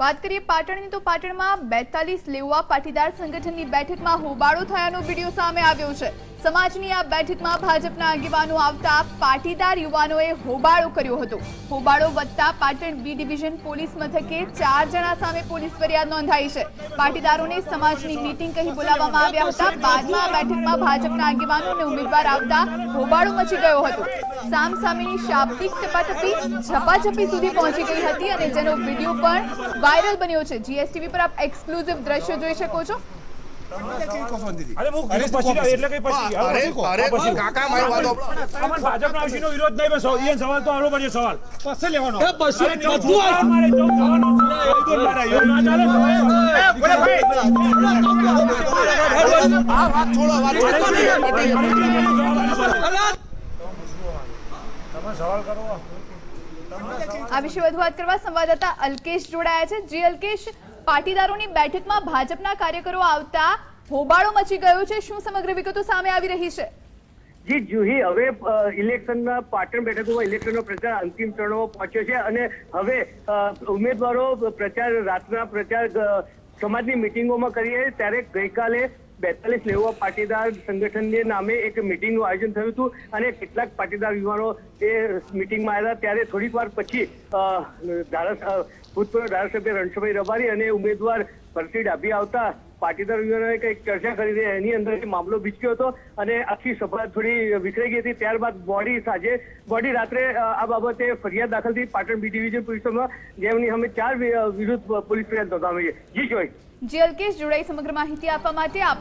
વાત કરીએ પાટણની, તો પાટણમાં બેતાલીસ લેવા પાટીદાર સંગઠનની બેઠકમાં હોબાળો થયાનો વીડિયો સામે આવ્યો છે. સમાજની આ બેઠકમાં ભાજપના આગેવાનો આવતા પાટીદાર યુવાનોએ હોબાળો કર્યો હતો. હોબાળો વધતા પાટણ બી ડિવિઝન પોલીસ મથકે ચાર જણા સામે પોલીસ ફરિયાદ નોંધાઈ છે. પાટીદારોને સમાજની મીટિંગ કહી બોલાવવામાં આવ્યા હતા. બાદમાં આ બેઠકમાં ભાજપના આગેવાનો અને ઉમેદવાર આવતા હોબાળો મચી ગયો હતો. સામ સામેની શાબ્દિક ટપાટપી ઝપાઝપી સુધી પહોંચી ગઈ હતી અને જેનો વીડિયો પણ વાયરલ બન્યો છે. જીએસટીવી પર આપ એક્સક્લુઝિવ દ્રશ્યો જોઈ શકો છો. આ વાત છોડો વાત છોડો. તમે સવાલ કરો આ વિશે વધુ વાત કરવા સંવાદદાતા અલ્કેશ જોડાયા છે જી અલ્કેશ પાટીદારોની બેઠકમાં ભાજપના કાર્યકરો આવતા હોબાળો મચી ગયો છે. શું સમગ્ર વિગતો સામે આવી રહી છે? જી જુહી હવે ઇલેક્શનના પાટણ બેઠકોમાં ઇલેક્શનનો પ્રચાર અંતિમ ચરણોમાં પહોંચ્યો છે અને હવે ઉમેદવારો પ્રચાર, રાતના પ્રચાર સમાજની મિટિંગોમાં કરીએ ત્યારે ગઈકાલે બેતાલીસ લેવા પાટીદાર સંગઠનને નામે એક મિટિંગનું આયોજન થયું હતું અને કેટલાક પાટીદાર યુવાનો એ મિટિંગમાં આવ્યા ત્યારે થોડીક વાર પછી ભૂતપૂર્વ ધારાસભ્ય રણછોડભાઈ રબારી અને ઉમેદવાર ભરતી ડાભી આવતા પાટીદાર યુવાનોએ કંઈક ચર્ચા કરી હતી એની અંદર મામલો બીચક્યો હતો અને આખી સભા થોડી વિખરાઈ ગઈ હતી. ત્યારબાદ બોડી સાંજે બોડી રાત્રે આ બાબતે ફરિયાદ દાખલ થઈ પાટણ બી ડિવિઝન પોલીસમાં જેમની અમે ચાર વિરુદ્ધ પોલીસ ફરિયાદ નોંધાવી છે. જી જોઈ જી અલ્કેશ જોડાઈ સમગ્ર માહિતી આપવા માટે આપનો